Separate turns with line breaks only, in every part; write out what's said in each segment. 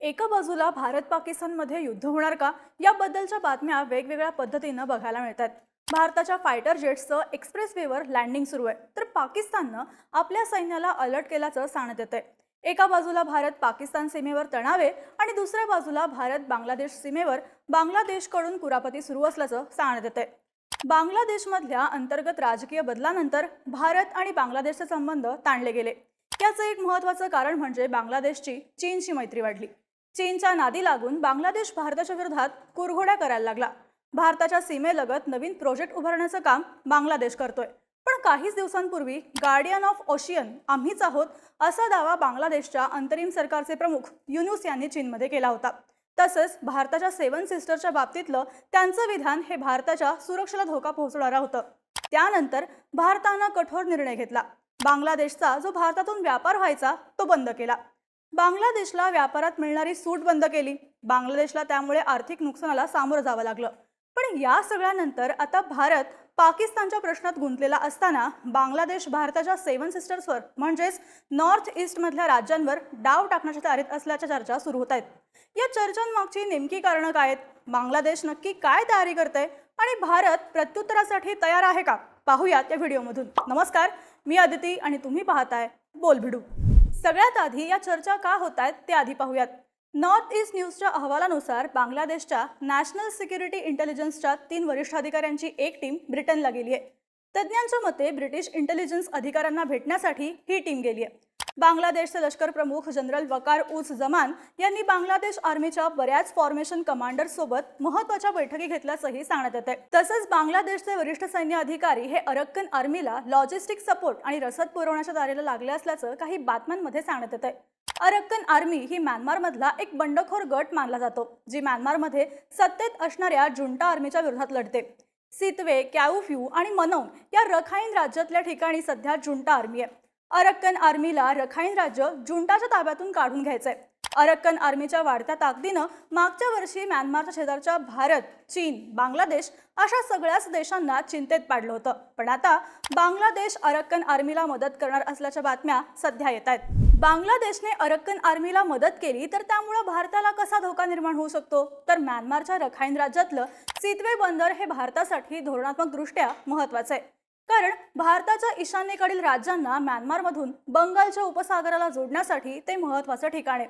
एका बाजूला भारत पाकिस्तानमध्ये युद्ध होणार का? याबद्दलच्या बातम्या वेगवेगळ्या पद्धतीनं बघायला मिळतात. भारताच्या फायटर जेट्सचं एक्सप्रेस वेवर लँडिंग सुरू आहे. तर पाकिस्ताननं आपल्या सैन्याला अलर्ट केल्याचं सांगण्यात येतंय. एका बाजूला भारत पाकिस्तान सीमेवर तणावे आणि दुसऱ्या बाजूला भारत बांगलादेश सीमेवर बांगलादेशकडून कुरापती सुरू असल्याचं सांगण्यात येतंय. बांगलादेशमधल्या अंतर्गत राजकीय बदलानंतर भारत आणि बांगलादेशचे संबंध ताणले गेले. याचं एक महत्त्वाचं कारण म्हणजे बांगलादेशची चीनशी मैत्री वाढली. चीनच्या नादी लागून बांगलादेश भारताच्या विरोधात कुरघोड्या करायला लागला. भारताच्या सीमेलगत नवीन प्रोजेक्ट उभारण्याचं काम बांगलादेश करतोय. पण काहीच दिवसांपूर्वी गार्डियन ऑफ ओशियन आम्हीच आहोत असा दावा बांगलादेशच्या अंतरिम सरकारचे प्रमुख युनुस यांनी चीनमध्ये केला होता. तसंच भारताच्या सेवन सिस्टरच्या बाबतीतलं त्यांचं विधान हे भारताच्या सुरक्षेला धोका पोहोचवणारं होतं. त्यानंतर भारतानं कठोर निर्णय घेतला. बांगलादेशचा जो भारतातून व्यापार व्हायचा तो बंद केला. बांगलादेशला व्यापारात मिळणारी सूट बंद केली. बांगलादेशला त्यामुळे आर्थिक नुकसानाला सामोरं जावं लागलं. पण या सगळ्यानंतर आता भारत पाकिस्तानच्या प्रश्नात गुंतलेला असताना बांगलादेश भारताच्या सेवन सिस्टर्सवर म्हणजेच नॉर्थ ईस्टमधल्या राज्यांवर डाव टाकण्याच्या तयारीत असल्याच्या चर्चा सुरू होत आहेत. या चर्चांमागची नेमकी कारणं काय आहेत? बांगलादेश नक्की काय तयारी करते आणि भारत प्रत्युत्तरासाठी तयार आहे का? पाहूयात या व्हिडिओमधून. नमस्कार मी अदिती आणि तुम्ही पाहताय बोल भिडू सगळ्यात आधी या चर्चा का होत आहेत ते आधी पाहूयात. नॉर्थ ईस्ट न्यूजच्या अहवालानुसार बांगलादेशच्या नॅशनल सिक्युरिटी इंटेलिजन्सच्या तीन वरिष्ठ अधिकाऱ्यांची एक टीम ब्रिटनला गेली आहे तज्ज्ञांच्या मते ब्रिटिश इंटेलिजन्स अधिकाऱ्यांना भेटण्यासाठी ही टीम गेली आहे बांगलादेशचे लष्कर प्रमुख जनरल वकार उज जमान यांनी बांगलादेश आर्मीच्या बऱ्याच फॉर्मेशन कमांडर सोबत महत्त्वाच्या बैठकी घेतल्याचंही सांगण्यात येते तसंच बांगलादेशचे वरिष्ठ सैन्य अधिकारी हे अरक्कन आर्मीला लॉजिस्टिक सपोर्ट आणि रसद पुरवण्याच्या दारेला लागले असल्याचं काही बातम्यांमध्ये सांगण्यात येते अरक्कन आर्मी ही म्यानमारमधला एक बंडखोर गट मानला जातो जी म्यानमारमध्ये सत्तेत असणाऱ्या जुंटा आर्मीच्या विरोधात लढते. सितवे कॅऊफ्यू आणि मनोंग या रखाईन राज्यातल्या ठिकाणी सध्या जुंटा आर्मी आहे. अरक्कन आर्मीला रखाईन राज्य जुंटाच्या ताब्यातून काढून घ्यायचंय. अरक्कन आर्मीच्या वाढत्या ताकदीनं मागच्या वर्षी म्यानमारच्या शेजारच्या भारत चीन बांगलादेश अशा सगळ्याच देशांना चिंतेत पाडलं होतं. पण आता बांगलादेश अरक्कन आर्मीला मदत करणार असल्याच्या बातम्या सध्या येत आहेत. बांगलादेशने अरक्कन आर्मीला मदत केली तर त्यामुळं भारताला कसा धोका निर्माण होऊ शकतो? तर म्यानमारच्या रखाईन राज्यातलं सितवे बंदर हे भारतासाठी धोरणात्मक दृष्ट्या महत्वाचं आहे. कारण भारताच्या ईशान्येकडील राज्यांना म्यानमारमधून बंगालच्या उपसागराला जोडण्यासाठी ते महत्वाचं ठिकाण आहे.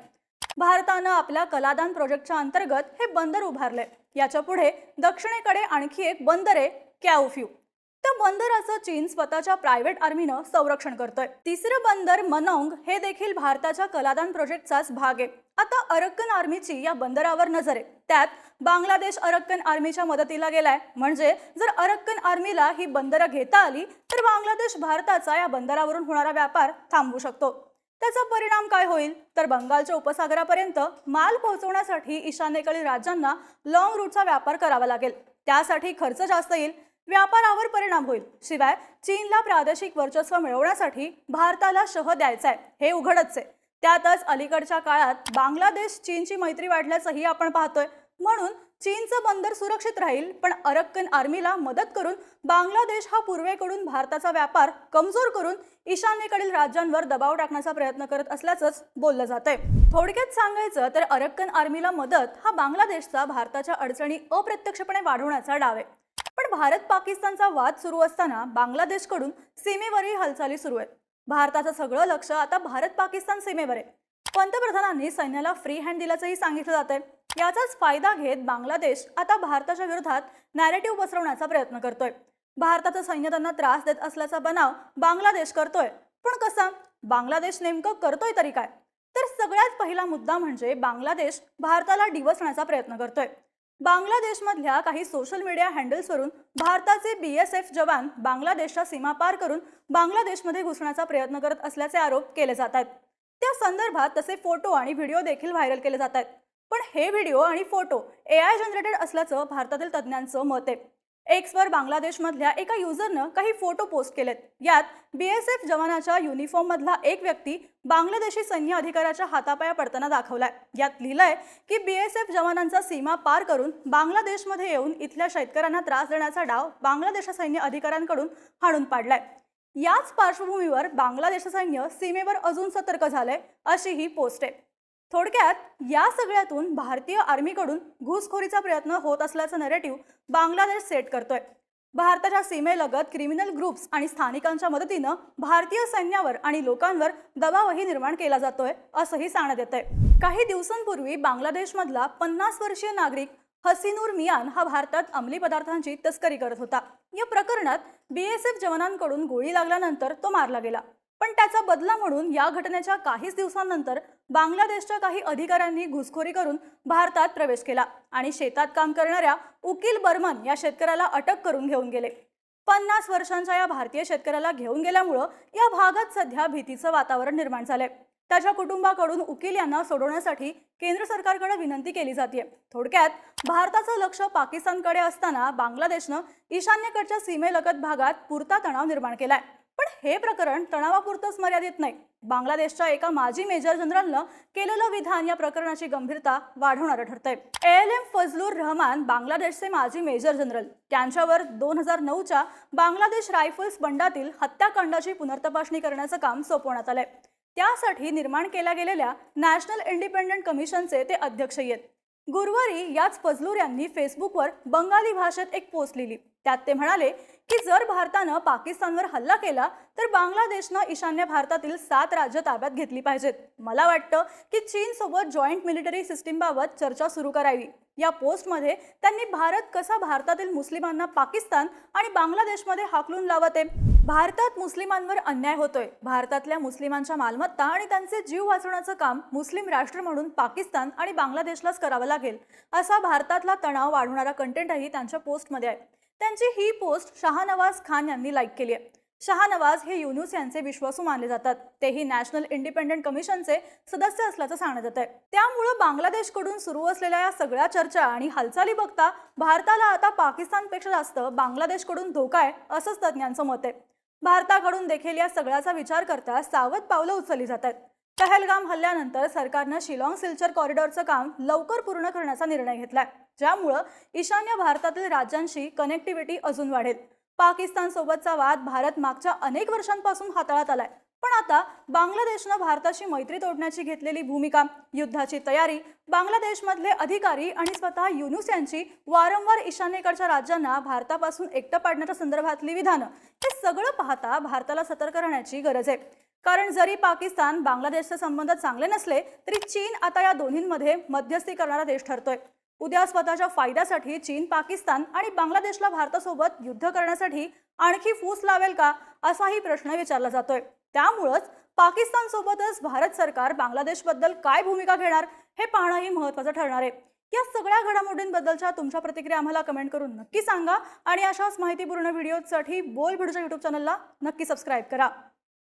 भारतानं आपल्या कलादान प्रोजेक्टच्या अंतर्गत हे बंदर उभारले. याच्यापुढे दक्षिणेकडे आणखी एक बंदर आहे कॅओफ्यू त्या बंदराचं चीन स्वतःच्या प्रायव्हेट आर्मीनं संरक्षण करतोय. तिसरं बंदर मनोंग हे देखील भारताच्या कलादान प्रोजेक्टचाच भाग आहे. आता अरक्कन आर्मीची या बंदरावर नजर आहे. त्यात बांगलादेश अरक्कन आर्मीच्या मदतीला गेलाय. म्हणजे जर अरक्कन आर्मीला ही बंदरं घेता आली तर बांगलादेश भारताचा या बंदरावरून होणारा व्यापार थांबवू शकतो. त्याचा परिणाम काय होईल? तर बंगालच्या उपसागरापर्यंत माल पोहोचवण्यासाठी ईशान्येकडील राज्यांना लॉंग रूटचा व्यापार करावा लागेल. त्यासाठी खर्च जास्त येईल. व्यापारावर परिणाम होईल. शिवाय चीनला प्रादेशिक वर्चस्व मिळवण्यासाठी भारताला शह द्यायचा आहे हे उघडच आहे त्यातच अलीकडच्या काळात बांगलादेश चीनची मैत्री वाढल्याचंही आपण पाहतोय. म्हणून चीनचं बंदर सुरक्षित राहील पण अरक्कन आर्मीला मदत करून बांगलादेश हा पूर्वेकडून भारताचा व्यापार कमजोर करून ईशान्येकडील राज्यांवर दबाव टाकण्याचा प्रयत्न करत असल्याचंच बोललं जातंय. थोडक्यात सांगायचं तर अरक्कन आर्मीला मदत हा बांगलादेशचा भारताच्या अडचणी अप्रत्यक्षपणे वाढवण्याचा डाव आहे. पण भारत पाकिस्तानचा वाद सुरू असताना बांगलादेशकडून सीमेवरही हालचाली सुरू आहेत. भारताचं सगळं लक्ष आता भारत पाकिस्तान सीमेवर आहे. पंतप्रधानांनी सैन्याला फ्री हँड दिल्याचंही सांगितलं जातंय. याचाच फायदा घेत बांगलादेश आता भारताच्या विरोधात नॅरेटिव्ह पसरवण्याचा प्रयत्न करतोय. भारताचं सैन्य त्यांना त्रास देत असल्याचा बनाव बांगलादेश करतोय. पण कसा? बांगलादेश नेमकं करतोय तरी काय? तर सगळ्यात पहिला मुद्दा म्हणजे बांगलादेश भारताला डिवसण्याचा प्रयत्न करतोय. बांगलादेशमधल्या काही सोशल मीडिया हँडल्सवरून भारताचे बी एस एफ जवान बांगलादेशच्या सीमा पार करून बांगलादेशमध्ये घुसण्याचा प्रयत्न करत असल्याचे आरोप केले जात आहेत. त्या संदर्भात तसे फोटो आणि व्हिडिओ देखील व्हायरल केले जात आहेत. पण हे व्हिडिओ आणि फोटो ए आय जनरेटेड असल्याचं भारतातील तज्ज्ञांचं मत आहे. एक्सवर बांगलादेशमधल्या एका युजरनं काही फोटो पोस्ट केलेत. यात बी एस एफ जवानाच्या युनिफॉर्ममधला एक व्यक्ती बांगलादेशी सैन्य अधिकाऱ्याच्या हातापाया पडताना दाखवलाय. यात लिहिलंय की बी एस एफ जवानांचा सीमा पार करून बांगलादेशमध्ये येऊन इथल्या शेतकऱ्यांना त्रास देण्याचा डाव बांगलादेश सैन्य अधिकाऱ्यांकडून हाणून पाडलाय. याच पार्श्वभूमीवर बांगलादेश सैन्य सीमेवर अजून सतर्क झालंय अशी ही पोस्ट आहे. थोडक्यात या सगळ्यातून भारतीय आर्मीकडून घुसखोरीचा प्रयत्न होत असल्याचं नरेटिव्ह बांगलादेश सेट करतोय. भारताच्या सीमेलगत क्रिमिनल ग्रुप्स आणि स्थानिकांच्या मदतीनं भारतीय सैन्यावर आणि लोकांवर दबावही निर्माण केला जातोय असंही सांगण्यात येतंय. काही दिवसांपूर्वी बांगलादेशमधला पन्नास वर्षीय नागरिक हसीनूर मियान हा भारतात अंमली पदार्थांची तस्करी करत होता. या प्रकरणात बीएसएफ जवानांकडून गोळी लागल्यानंतर तो मारला गेला. पण त्याचा बदला म्हणून या घटनेच्या काहीच दिवसांनंतर बांगलादेशच्या काही अधिकाऱ्यांनी घुसखोरी करून भारतात प्रवेश केला आणि शेतात काम करणाऱ्या उकील बर्मन या शेतकऱ्याला अटक करून घेऊन गेले. पन्नास वर्षांच्या या भारतीय शेतकऱ्याला घेऊन गेल्यामुळं या भागात सध्या भीतीचं वातावरण निर्माण झालंय. त्याच्या कुटुंबाकडून उकील यांना सोडवण्यासाठी केंद्र सरकारकडे विनंती केली जाते थोडक्यात भारताचं लक्ष पाकिस्तानकडे असताना बांगलादेशनं ईशान्येकडच्या सीमेलगत भागात पुरता तणाव निर्माण केलाय. पण हे प्रकरण तणावापुरतंच मर्यादित नाही. बांगलादेशच्या एका माजी मेजर जनरलनं केलेलं विधान या प्रकरणाची गंभीरता वाढवणारं ठरतंय. एल एम फजलूर रहमान बांगलादेशचे माजी मेजर जनरल. त्यांच्यावर दोन हजार नऊच्या बांगलादेश रायफल्स बंडातील हत्याकांडाची पुनर्तपासणी करण्याचं काम सोपवण्यात आलंय. त्यासाठी निर्माण केल्या गेलेल्या नॅशनल इंडिपेंडंट कमिशनचे ते अध्यक्ष आहेत गुरुवारी याच फजलूर यांनी फेसबुकवर बंगाली भाषेत एक पोस्ट लिहिली. त्यात ते म्हणाले की जर भारतानं पाकिस्तानवर हल्ला केला तर बांगलादेशनं ईशान्य भारतातील सात राज्य ताब्यात घेतली पाहिजेत. मला वाटतं की चीन सोबत जॉईंट मिलिटरी सिस्टीमबाबत चर्चा सुरू करावी. या पोस्टमध्ये त्यांनी भारत कसा भारतातील मुस्लिमांना पाकिस्तान आणि बांगलादेशमध्ये हाकलून लावत? आहे भारतात मुस्लिमांवर अन्याय होतोय. भारतातल्या मुस्लिमांच्या मालमत्ता आणि त्यांचे जीव वाचवण्याचं काम मुस्लिम राष्ट्र म्हणून पाकिस्तान आणि बांगलादेशलाच करावं लागेल. असा भारतातला तणाव वाढवणारा कंटेंटही त्यांच्या पोस्टमध्ये आहे. त्यांची ही पोस्ट शहानवाज खान यांनी लाईक केली आहे. शहानवाज हे युनुस यांचे विश्वासू मानले जातात. तेही नॅशनल इंडिपेंडंट कमिशनचे सदस्य असल्याचं सांगण्यात येत आहे त्यामुळं बांगलादेशकडून सुरू असलेल्या या सगळ्या चर्चा आणि हालचाली बघता भारताला आता पाकिस्तानपेक्षा जास्त बांगलादेशकडून धोका आहे असंच तज्ज्ञांचं मत आहे. भारताकडून देखील या सगळ्याचा विचार करता सावध पावलं उचलली जात आहेत. पहलगाम हल्ल्यानंतर सरकारनं शिलाँग सिल्चर कॉरिडॉरचं काम लवकर पूर्ण करण्याचा निर्णय घेतलाय. ज्यामुळं ईशान्य भारतातील राज्यांशी कनेक्टिव्हिटी अजून वाढेल. पाकिस्तान सोबतचा वाद भारत मागच्या अनेक वर्षांपासून हाताळत आलाय. पण आता बांगलादेशनं भारताशी मैत्री तोडण्याची घेतलेली भूमिका युद्धाची तयारी बांगलादेशमधले अधिकारी आणि स्वतः युनुस यांची वारंवार ईशान्येकडच्या राज्यांना भारतापासून एकटं पाडण्याच्या संदर्भातली विधानं हे सगळं पाहता भारताला सतर्क राहण्याची गरज आहे. कारण जरी पाकिस्तान बांगलादेशचे संबंध चांगले नसले तरी चीन आता या दोन्हींमध्ये मध्यस्थी करणारा देश ठरतोय. उद्या स्वतःच्या फायद्यासाठी चीन पाकिस्तान आणि बांगलादेशला भारतासोबत युद्ध करण्यासाठी आणखी फूस लावेल का असाही प्रश्न विचारला जातोय. त्यामुळंच पाकिस्तान सोबतच भारत सरकार बांगलादेशबद्दल काय भूमिका घेणार हे पाहणंही महत्वाचं ठरणार आहे. या सगळ्या घडामोडींबद्दलच्या तुमच्या प्रतिक्रिया आम्हाला कमेंट करून नक्की सांगा आणि अशाच माहितीपूर्ण व्हिडिओसाठी बोल भिडूच्या यूट्यूब चॅनलला नक्की सबस्क्राईब करा.